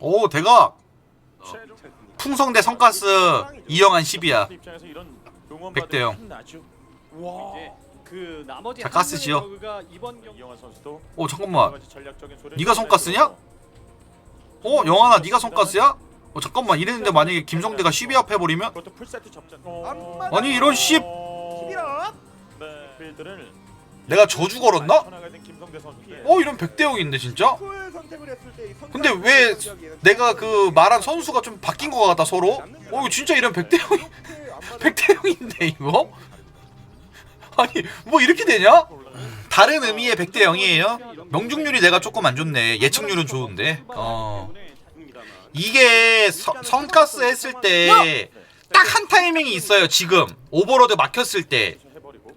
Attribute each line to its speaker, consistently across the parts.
Speaker 1: 오 대각 풍성대 성가스 이영한 10이야
Speaker 2: 입장에서 이런 응원
Speaker 1: 백대영.
Speaker 2: 받으면 힘나죠. 와.
Speaker 3: 이제 그 나머지
Speaker 1: 자,
Speaker 3: 한
Speaker 1: 가스 지어. 오 잠깐만 네가 손가스냐? 어 영환아 네가 성가스야? 어 잠깐만 이랬는데 만약에 김성대가 12합 해버리면
Speaker 2: 그것도 풀세트 접전.
Speaker 1: 아니, 이런 씹!
Speaker 2: 씹이라. 네.
Speaker 1: 내가 저주 걸었나? 어 이런 백대영인데 진짜? 근데 왜 내가 그 말한 선수가 좀 바뀐 것 같다 서로? 어 이거 진짜 이런
Speaker 4: 맞아.
Speaker 1: 백대영인데 이거? 아니 뭐 이렇게 되냐? 다른 의미의 백대영이에요? 명중률이 내가 조금 안 좋네 예측률은 좋은데 어 이게 서- 성가스 했을 때 딱 한 타이밍이 있어요 지금 오버로드 막혔을 때.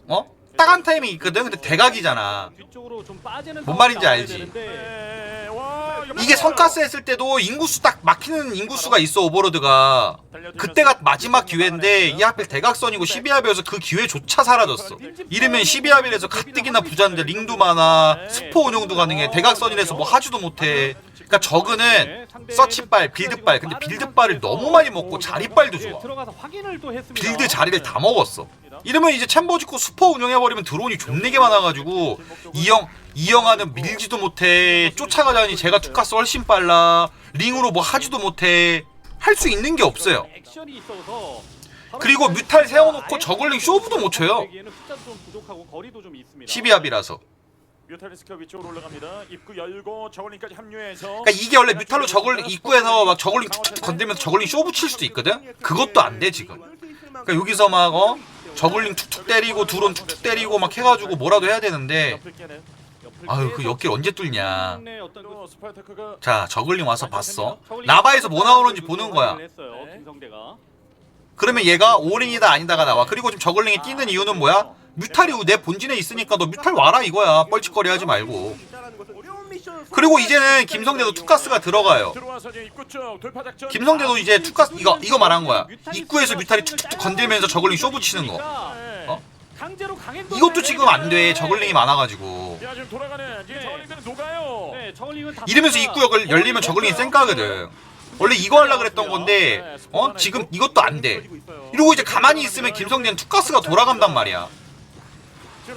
Speaker 1: 어? 딱한 타이밍이 있거든? 근데 대각이잖아.
Speaker 3: 뒤쪽으로 좀 빠지는
Speaker 1: 뭔 말인지
Speaker 3: 상황이
Speaker 1: 알지?
Speaker 3: 나와야 되는데.
Speaker 2: 네. 와, 이거
Speaker 1: 이게. 성가스 했을 때도 인구수 딱 막히는 인구수가 있어 오버로드가. 그때가 마지막 기회인데 이 하필 대각선이고 12합이어서 그 기회조차 사라졌어. 이러면 12합이라서 가뜩이나 부자인데 링도 많아. 스포 운영도 가능해. 대각선이라서 뭐 하지도 못해. 그러니까 저그는 서치빨 빌드빨. 근데 빌드빨을 너무 많이 먹고 자리빨도
Speaker 3: 예,
Speaker 1: 좋아.
Speaker 3: 들어가서 확인을 또 했습니다.
Speaker 1: 빌드 자리를 다 먹었어 이러면 이제 챔버 짓고 스포 운영해버리면 드론이 존내게 많아가지고 이영 이영하는 밀지도 못해 쫓아가자니 제가 투카스 훨씬 빨라 링으로 뭐 하지도 못해 할 수 있는 게 없어요 그리고
Speaker 3: 그
Speaker 1: 뮤탈 세워놓고 저글링 쇼부도 못 쳐요.
Speaker 3: 되기에는 숫자도 좀 부족하고 거리도 좀 있습니다.
Speaker 1: 12합이라서
Speaker 2: 뮤탈리스크가 위쪽으로 올라갑니다. 입구 열고 저울링까지 합류해서.
Speaker 1: 그러니까 이게 원래 뮤탈로 저글링 입구에서 막 저글링 툭툭 건들면서 저글링 쇼 붙일 수도 있거든 그것도 안 돼 지금 그러니까 여기서 막 어? 저글링 툭툭 때리고 드론 툭툭 때리고 막 해가지고 뭐라도 해야 되는데. 아유 그 옆길 언제 뚫냐 자 저글링 와서 봤어 나바에서 뭐 나오는지 보는 거야
Speaker 2: 네.
Speaker 1: 그러면 얘가 올인이다 아니다가 나와 그리고 지금 저글링이 뛰는 이유는 뭐야? 뮤탈이 내 본진에 있으니까 너 뮤탈 와라 이거야 뻘짓거리 하지 말고 그리고 이제는 김성대도 투가스가 들어가요. 김성대도 이제 투가스 이거 이거 말한 거야 입구에서 뮤탈이 툭툭툭 건들면서 저글링 쇼 붙이는 거
Speaker 2: 네.
Speaker 1: 어? 이것도 지금 안돼 저글링이 많아가지고 이러면서. 입구역을 열리면 저글링이 쌩까거든 원래 이거 하려 그랬던 건데 어 지금 이것도 안 돼 이러고 이제 가만히 있으면 김성대는 투가스가 돌아간단 말이야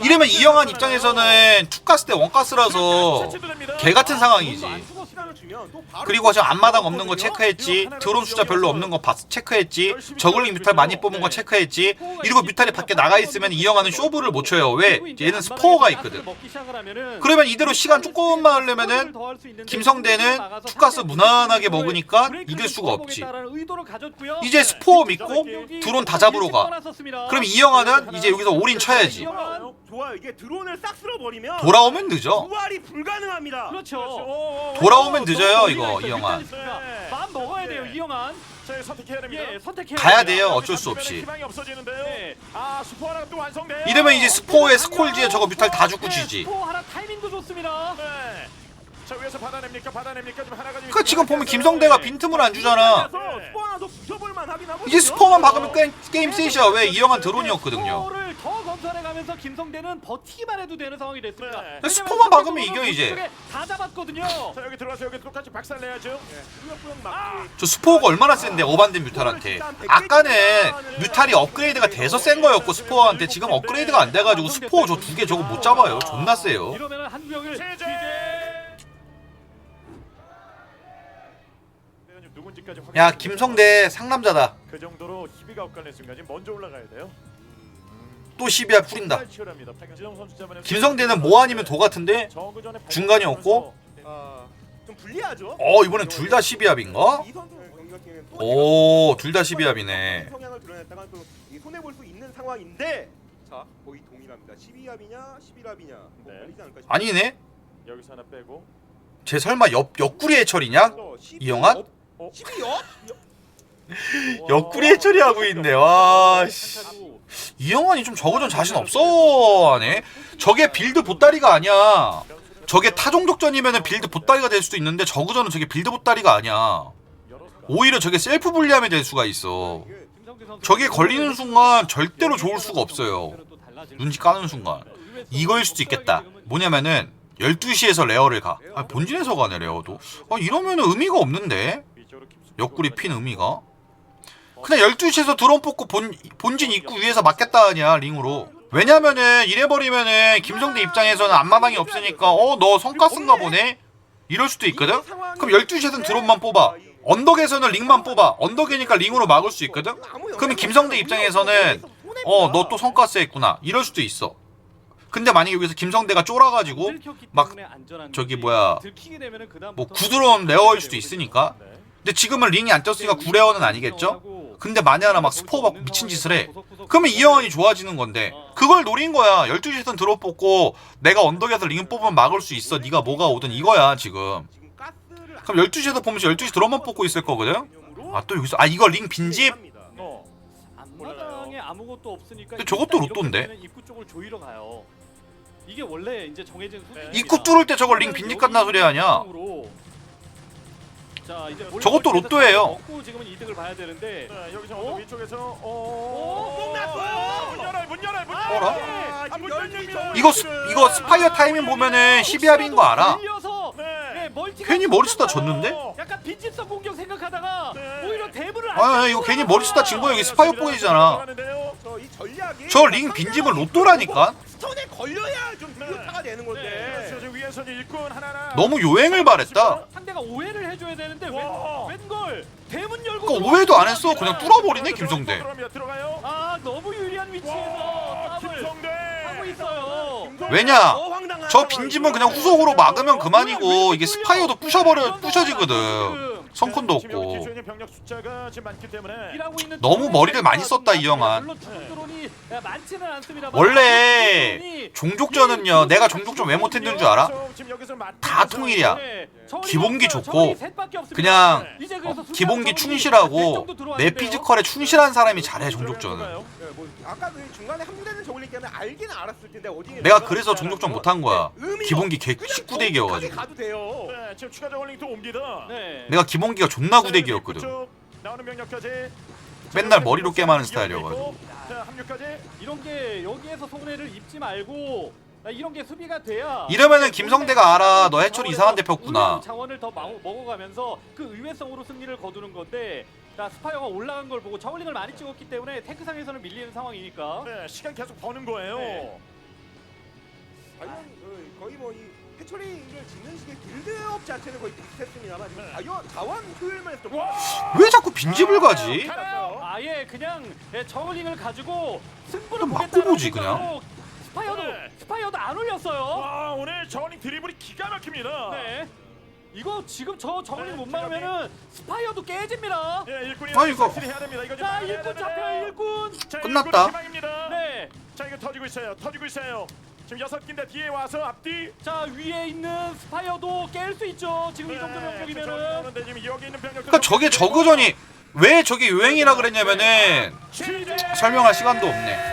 Speaker 1: 이러면 이영한 입장에서는 투가스 대 원가스라서 개 같은 상황이지. 그리고 지금 앞마당 없는 거 체크했지 드론 숫자 별로 없는 거 봤, 체크했지 저글링 뮤탈 많이 뽑은 거 체크했지 이러고 뮤탈이 밖에 나가 있으면 이영하는 쇼부를 못 쳐요. 왜? 얘는 스포어가 있거든. 그러면 이대로 시간 조금만 하려면은 김성대는 투가스 무난하게 먹으니까 이길 수가 없지. 이제 스포어 믿고 드론 다 잡으러 가. 그럼 이영하는 이제 여기서 올인 쳐야지
Speaker 4: 좋아요. 이게 드론을 싹 쓸어버리면
Speaker 1: 돌아오면 늦어
Speaker 4: 부활이 불가능합니다.
Speaker 3: 그렇죠.
Speaker 1: 돌아오면 늦어요 이거 이영한
Speaker 3: 마음 먹어야 돼요 이영한.
Speaker 2: 자 선택해야 됩니다.
Speaker 3: 예, 선택해.
Speaker 1: 가야 돼요 어쩔 수 없이
Speaker 2: 희망이 없어지는데요.
Speaker 3: 네.
Speaker 2: 아 스포 하나 또 완성돼요.
Speaker 1: 이러면 이제 스포에 스콜지에 저거 뮤탈 다 죽고 지지
Speaker 3: 스포 하나 타이밍도 좋습니다.
Speaker 2: 네. 자 위에서 받아냅니까? 받아냅니까? 지금 하나가
Speaker 1: 그 지금 보면 김성대가 빈틈을 안 주잖아
Speaker 4: 스포 하나 더 부셔볼만 하긴 하거든요.
Speaker 1: 이제 스포만 박으면 게임, 게임 셋이야 왜 이영한 드론이었거든요
Speaker 3: 더 검사해가면서 김성대는 버티기만 해도 되는 상황이 됐습니다.
Speaker 2: 네.
Speaker 3: 왜냐면
Speaker 1: 스포만 박으면
Speaker 3: 스포로
Speaker 1: 이겨, 이제.
Speaker 3: 쪽에 다 잡았거든요.
Speaker 2: 자 여기 들어와서 여기 똑같이 박살 내야죠.
Speaker 4: 꾸역꾸역 막기.
Speaker 1: 저 스포가 얼마나 센데 오반된 뮤탈한테 아까는 뮤탈이 업그레이드가 돼서 센 거였고 스포한테 지금 업그레이드가 안 돼가지고 스포 저두 개 저거 못 잡아요 존나 세요
Speaker 3: 이러면 한 명을
Speaker 2: 제재. 누군지까지 확인.
Speaker 1: 야 김성대 상남자다
Speaker 2: 그 정도로 희비가 엇갈린 순간 지금 먼저 올라가야 돼요.
Speaker 1: 또 12할 풀인다
Speaker 2: 정말 치열합니다. 박지성 선수 잡아낸
Speaker 1: 김성대는 뭐 아니면 도 같은데 중간이 없고?
Speaker 4: 아, 좀 불리하죠.
Speaker 1: 어 이번엔 둘 다 12합인가?
Speaker 4: 이 선수 경기는
Speaker 1: 또오둘 다 12합이네
Speaker 4: 성향을 드러냈다가 또이 손해 볼 수 있는 상황인데 자 거의 동일합니다. 12합이냐 11합이냐 뭐
Speaker 2: 네.
Speaker 4: 걸리지 않을까 싶어요.
Speaker 1: 아니네?
Speaker 2: 여기서 하나 빼고
Speaker 1: 쟤 설마 옆, 옆구리 해철이냐?
Speaker 4: 또 12
Speaker 1: 이영환?
Speaker 4: 업-
Speaker 2: 어?
Speaker 4: 12업?
Speaker 1: 옆구리 해철이 하고 있네 와 씨. 이영환이 좀 저거 좀 자신 없어 하네 저게 빌드 보따리가 아니야 저게 타종족전이면은 빌드 보따리가 될 수도 있는데 저그전은 저게 빌드 보따리가 아니야 오히려 저게 셀프 불리함이 될 수가 있어 저게 걸리는 순간 절대로 좋을 수가 없어요 눈치 까는 순간 이거일 수도 있겠다 뭐냐면은 12시에서 레어를 가. 아, 본진에서 가네 레어도. 아, 이러면 의미가 없는데. 옆구리 핀 의미가.
Speaker 2: 어,
Speaker 1: 그냥 12시에서 드론 뽑고 본, 본진 입구 위에서 맞겠다 하냐 링으로. 왜냐면은 이래버리면은 김성대 입장에서는 앞마당이 없으니까 어 너 성과 쓴가 보네 이럴 수도 있거든 그럼 12시에서는 드론만 뽑아 언덕에서는 링만 뽑아 언덕이니까 링으로 막을 수 있거든 그러면 김성대 입장에서는 어 너 또 성가스 했구나 이럴 수도 있어 근데 만약에 여기서 김성대가 쫄아가지고 막 저기. 뭐야, 뭐 구드론 레어일 수도 있으니까
Speaker 2: 네.
Speaker 1: 근데 지금은 링이 안 떴으니까 구레어는 아니겠죠? 근데 만에 하나 막 스포 받고 미친 짓을 해. 그러면 이영환이 좋아지는 건데 그걸 노린 거야. 12시에선 드롭 뽑고 내가 언덕에서 링 뽑으면 막을 수 있어. 네가 뭐가 오든 이거야 지금. 그럼 12시에서 보면서 12시 드롭만 뽑고 있을 거거든? 아 또 여기서 아 이거 링 빈집? 근데 저것도 로또인데?
Speaker 3: 입구
Speaker 1: 뚫을 때 저걸 링 빈집 같나 소리 하냐
Speaker 3: 자 이제
Speaker 1: 저것도 로또예요.
Speaker 3: 먹고 지금은 이득을 봐야 되는데
Speaker 2: 네, 여기서
Speaker 3: 어?
Speaker 2: 위쪽에서 어.
Speaker 3: 어?
Speaker 2: 문
Speaker 4: 났어요!
Speaker 2: 문 열어요. 문 열어요. 문
Speaker 3: 아,
Speaker 1: 어라?
Speaker 2: 열어요. 아, 문 열립니다.
Speaker 1: 이거 스, 이거 스파이어 타이밍 보면은 12합인 거 알아
Speaker 2: 네.
Speaker 3: 네, 멀티가
Speaker 1: 괜히 머리 쓰다. 졌는데?
Speaker 3: 약간 빈집성 공격 생각하다가
Speaker 2: 네.
Speaker 3: 오히려 대부를
Speaker 1: 아 이거 괜히 머리 쓰다 진거 여기 스파이어 보이잖아
Speaker 4: 저이 전략이
Speaker 1: 저 링 빈집은 로또라니까
Speaker 4: 스톤에 걸려야 좀
Speaker 2: 네.
Speaker 4: 유효타가 되는 건데.
Speaker 2: 그렇죠. 지금 위에서 이제 일꾼 하나하나.
Speaker 1: 너무 요행을 바랬다
Speaker 3: 되는데
Speaker 2: 와.
Speaker 3: 웬, 웬걸 대문 열고 들어오는
Speaker 1: 오해도 안. 했어 그냥 뚫어버리네 김성대
Speaker 2: 들어갑니다. 들어가요.
Speaker 3: 아 너무 유리한 위치에서
Speaker 2: 와, 김성대.
Speaker 3: 하고 있어요
Speaker 1: 왜냐? 저 빈집은 그냥 후속으로 막으면 그만이고 이게 스파이어도 부셔버려 부셔지거든 성큰도
Speaker 2: 지금 여기
Speaker 1: 없고 너무 머리를 많이
Speaker 3: 수가
Speaker 1: 썼다, 좀이 영환.
Speaker 3: 물론 추적 드론이 많지는 않습니다.
Speaker 1: 원래 종족전은요 내가 종족전 왜 못했는 줄 알아?
Speaker 2: 맞-
Speaker 1: 다 통일이야
Speaker 3: 네,
Speaker 1: 기본기 좋고 그냥
Speaker 3: 이제
Speaker 1: 어, 기본기 충실하고 내. 피지컬에 충실한 사람이 잘해 종족전은
Speaker 4: 네, 뭐 아까 그 중간에 함대는 저글링 때문에 알기는 알았을 텐데 어디
Speaker 1: 내가 그래서 종족전 못한 거야
Speaker 4: 의미가
Speaker 1: 기본기 개
Speaker 4: 그냥
Speaker 1: 19대기여가지고
Speaker 4: 가도 돼요.
Speaker 2: 네, 지금 추가 저글링 또 옵니다.
Speaker 3: 네.
Speaker 1: 내가 기본기가 존나 구대기였거든
Speaker 2: 쭉 나오는 병력까지
Speaker 1: 맨날 머리로 깨마는 스타일이어가지고
Speaker 2: 자, 합류까지.
Speaker 3: 이런 게 여기에서 손해를 입지 말고 아, 이런 게 수비가 돼야
Speaker 1: 이러면은 김성대가 알아 너 해철 이상한 데 폈구나
Speaker 3: 자원을 더 마- 먹어가면서 그 의외성으로 승리를 거두는 건데 자, 스파이어가 올라간 걸 보고 저울링을 많이 찍었기 때문에 탱크상에서는 밀리는 상황이니까
Speaker 2: 네, 시간 계속 버는 거예요.
Speaker 3: 네.
Speaker 4: 과연 그 거의 뭐 이 해처리를 짓는 식의 빌드업 자체는 거의 비슷했습니다만 지금
Speaker 2: 네.
Speaker 4: 자원 자원 효율만
Speaker 1: 좀왜 자꾸 빈집을 가지?
Speaker 2: 가나요?
Speaker 3: 아예 그냥 예, 저울링을 가지고 승부를
Speaker 1: 좀
Speaker 3: 보겠다는 생각으로 스파이어도
Speaker 2: 네.
Speaker 3: 스파이어도 안 올렸어요.
Speaker 2: 와, 오늘 저글링 드리블이 기가 막힙니다.
Speaker 3: 네. 이거 지금 저
Speaker 2: 네,
Speaker 3: 못 막으면은 스파이어도 깨집니다.
Speaker 2: 예, 일꾼이
Speaker 1: 아, 이거-
Speaker 2: 해야 됩니다. 이거 좀
Speaker 3: 자
Speaker 2: 막아야
Speaker 3: 일꾼
Speaker 2: 되는데.
Speaker 3: 잡혀요 일꾼.
Speaker 2: 자,
Speaker 1: 끝났다.
Speaker 2: 희망입니다.
Speaker 3: 네.
Speaker 2: 자, 이거 터지고 있어요. 터지고 있어요. 지금 여섯 개인데 뒤에 와서 앞뒤.
Speaker 3: 자 위에 있는 스파이어도 깰 수 있죠. 지금 이 정도
Speaker 2: 네, 저기
Speaker 3: 병력이면은.
Speaker 2: 나오는데 지금 여기 있는 병력들
Speaker 1: 그러니까 저게 저그전이 왜 저게 요행이라 그랬냐면은 설명할 시간도 없네